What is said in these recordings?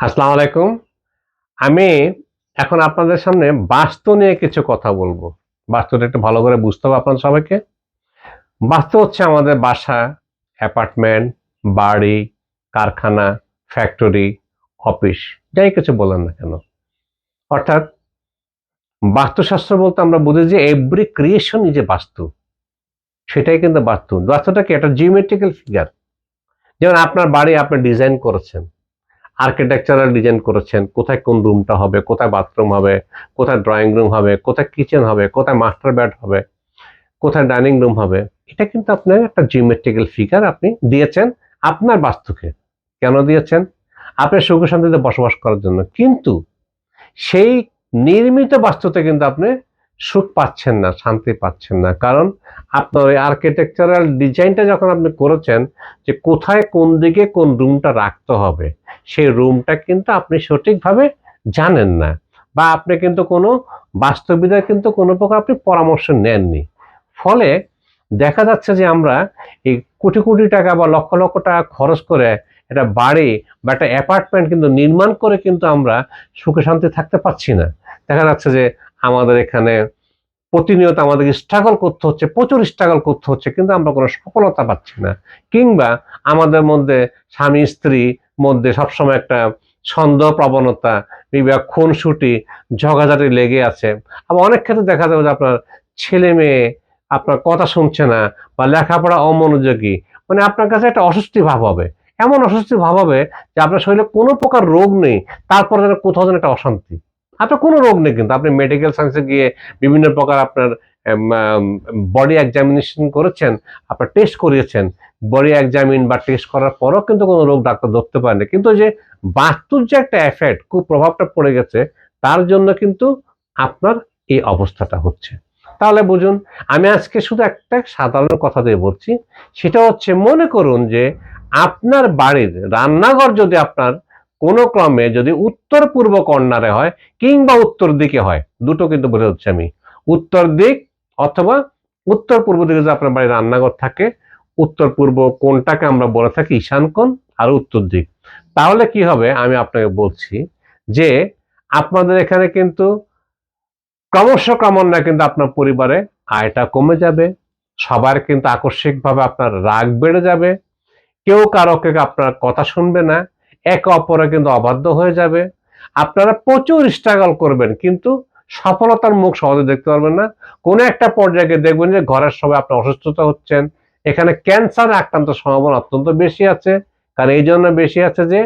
আসসালামু আলাইকুম। আমি এখন আপনাদের সামনে বাস্তু নিয়ে কিছু কথা বলব। বাস্তুটা একটু ভালো করে বুঝতে হবে আপনাদের সবাইকে। বাস্তু হচ্ছে আমাদের বাসা, অ্যাপার্টমেন্ট, বাড়ি, কারখানা, ফ্যাক্টরি, অফিস, যাই কিছু বলেন না কেন। অর্থাৎ বাস্তুশাস্ত্র বলতে আমরা বুঝি যে এভরি ক্রিয়েশন ইজ এ বাস্তু। সেটাই কিন্তু বাস্তু। বাস্তুটা কি? একটা জিওমেট্রিক্যাল ফিগার যেমন আপনার বাড়ি আপনি ডিজাইন করেছেন। আর্কিটেকচারাল ডিজাইন করেছেন, কোথায় কোন রুমটা হবে, কোথায় বাথরুম হবে, কোথায় ড্রয়িং রুম হবে, কোথায় কিচেন হবে, কোথায় মাস্টার বেড হবে, কোথায় ডাইনিং রুম হবে, এটা কিন্তু আপনার একটা জিওমেট্রিক্যাল ফিগার আপনি দিয়েছেন আপনার বাস্তুকে। কেন দিয়েছেন? আপনার সুখ শান্তিতে বসবাস করার জন্য। কিন্তু সেই নির্মিত বাস্তুতে কিন্তু আপনি সুখ পাচ্ছেন না, শান্তি পাচ্ছেন না। কারণ আপনার ওই আর্কিটেকচারাল ডিজাইনটা যখন আপনি করেছেন যে কোথায় কোন দিকে কোন রুমটা রাখতে হবে, সেই রুমটা কিন্তু আপনি সঠিকভাবে জানেন না বা আপনি কিন্তু কোনো বাস্তবিদের কিন্তু কোনো প্রকার আপনি পরামর্শ নেননি। ফলে দেখা যাচ্ছে যে আমরা এই কোটি কোটি টাকা বা লক্ষ লক্ষ টাকা খরচ করে একটা বাড়ি বা একটা অ্যাপার্টমেন্ট কিন্তু নির্মাণ করে কিন্তু আমরা সুখে শান্তি থাকতে পারছি না। দেখা যাচ্ছে যে আমাদের এখানে প্রতিনিয়ত আমাদেরকে স্ট্রাগল করতে হচ্ছে, প্রচুর স্ট্রাগল করতে হচ্ছে, কিন্তু আমরা কোনো সফলতা পাচ্ছি না। কিংবা আমাদের মধ্যে স্বামী, স্ত্রী মধ্যে সবসময় একটা সন্দেহ প্রবণতা, কিংবা খুনসুটি ঝগাঝাটি লেগে আছে। আবার অনেক ক্ষেত্রে দেখা যাবে যে আপনার ছেলে মেয়ে আপনার কথা শুনছে না বা লেখাপড়া অমনোযোগী মানে আপনার কাছে একটা অস্বস্তি ভাব হবে। এমন অস্বস্তি ভাব হবে যে আপনার শরীরে কোনো প্রকার রোগ নেই, তারপরে যেন কোথাও যেন একটা অশান্তি। আপনার কোনো রোগ নেই কিন্তু। আপনি মেডিকেল সায়েন্সে গিয়ে বিভিন্ন প্রকার আপনার বডি এক্সামিনেশন করেছেন, আপনার টেস্ট করিয়েছেন বডি এক্সামিন বা টেস্ট করার পরও কিন্তু কোনো রোগ ডাক্তার ধরতে পারেনি কিন্তু যে বাস্তুর যে একটা এফেক্ট খুব প্রভাবটা পড়ে গেছে, তার জন্য কিন্তু আপনার এই অবস্থাটা হচ্ছে। তাহলে বুঝুন, আমি আজকে শুধু একটা সাধারণ কথা দিয়ে বলছি, সেটা হচ্ছে মনে করুন যে আপনার বাড়ির রান্নাঘর যদি আপনার কোনো ক্রমে যদি উত্তর পূর্ব কর্নারে হয় কিংবা উত্তর দিকে হয়, দুটো কিন্তু বলে হচ্ছে আমি। উত্তর দিক অথবা উত্তর পূর্ব দিকে যদি আপনার বাড়ির রান্নাঘর থাকে, উত্তর পূর্ব কোনটাকে আমরা বলে থাকি ঈশান কোণ আর উত্তর দিক। তাহলে কি হবে? আমি আপনাকে বলছি যে আপনাদের এখানে কিন্তু ক্রমশ ক্রমান্বয়ে কিন্তু আপনার পরিবারে আয়টা কমে যাবে, সবার কিন্তু আকস্মিকভাবে আপনার রাগ বেড়ে যাবে, কেউ কারোকে আপনার কথা শুনবে না একে অপরে কিন্তু অবাধ্য হয়ে যাবে। আপনারা প্রচুর স্ট্রাগল করবেন, কিন্তু সফলতার মুখ সহজে দেখতে পারবেন না। কোনো একটা পর্যায়ে দেখবেন যে ঘরের সবাই আপনার অসুস্থতা হচ্ছেন। এখানে ক্যান্সার আক্রান্ত সম্ভাবনা অত্যন্ত বেশি আছে। কারণ এই জন্য বেশি আছে যে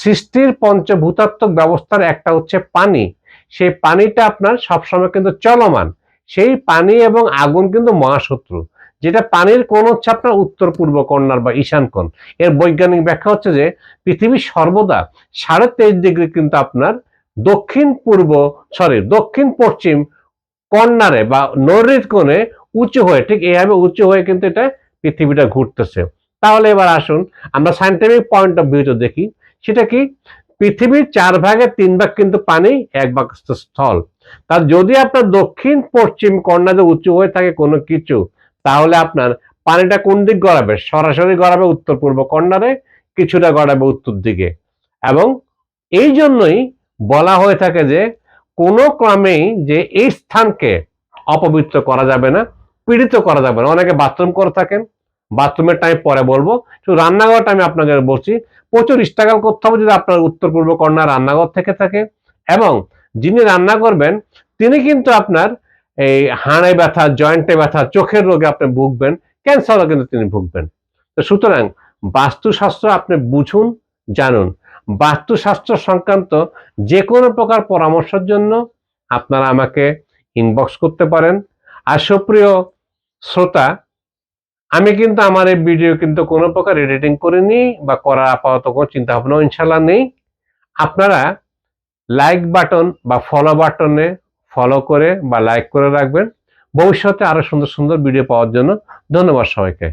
সৃষ্টির পঞ্চভূতাত্মক ব্যবস্থার একটা হচ্ছে পানি। সেই পানিটা আপনার সবসময় কিন্তু চলমান। সেই পানি এবং আগুন কিন্তু মহাশত্রু। যেটা পানির কোণ হচ্ছে আপনার উত্তর পূর্ব কর্নার বা ঈশান কোণ। এর বৈজ্ঞানিক ব্যাখ্যা হচ্ছে যে পৃথিবী সর্বদা সাড়ে তেইশ ডিগ্রি কিন্তু আপনার দক্ষিণ পূর্ব সরি দক্ষিণ পশ্চিম কর্নারে বা নৈরিত কোণে উঁচু হয়ে, ঠিক এইভাবে উঁচু হয়ে কিন্তু এটা পৃথিবীটা ঘুরতেছে। তাহলে এবার আসুন, আমরা সাইন্টিফিক পয়েন্ট অফ ভিউতে দেখি। সেটা কি? পৃথিবীর চার ভাগের তিন ভাগ কিন্তু পানি, এক ভাগ স্থল। তার যদি আপনার দক্ষিণ পশ্চিম কর্নারে উঁচু হয়ে থাকে কোনো কিছু তাহলে আপনার পানিটা কোন দিক গড়াবে? সরাসরি গড়াবে উত্তর পূর্ব কর্নারে কিছুটা গড়াবে উত্তর দিকে। এবং এই জন্যই বলা হয়ে থাকে যে কোনো ক্রমেই যে এই স্থানকে অপবিত্র করা যাবে না, পীড়িত করা যাবে না। অনেকে বাথরুম করে থাকেন, বাথরুমের টাইম পরে বলব। শুধু রান্নাঘরটা আমি আপনাকে বলছি প্রচুর স্ট্রাগল করতে হবে যদি আপনার উত্তর পূর্ব কর্নার রান্নাঘর থেকে থাকে, এবং যিনি রান্না করবেন, তিনি কিন্তু আপনার এই হাড়ে ব্যথা, জয়েন্টে ব্যথা, চোখের রোগে আপনি ভুগবেন ক্যান্সারও কিন্তু তিনি ভুগবেন। তো সুতরাং বাস্তুশাস্ত্র আপনি বুঝুন, জানুন। বাস্তুশাস্ত্র সংক্রান্ত যে কোনো প্রকার পরামর্শের জন্য আপনারা আমাকে ইনবক্স করতে পারেন। আর সুপ্রিয় শ্রোতা, আমি কিন্তু আমার এই ভিডিও কিন্তু কোনো প্রকার এডিটিং করিনি বা করার আপাতত কোনো চিন্তা ভাবনা ইনশাল্লাহ নেই। আপনারা লাইক বাটন বা ফলো বাটনে ফলো করে বা লাইক করে রাখবেন। ভবিষ্যতে আরও সুন্দর সুন্দর ভিডিও পাওয়ার জন্য ধন্যবাদ সবাইকে।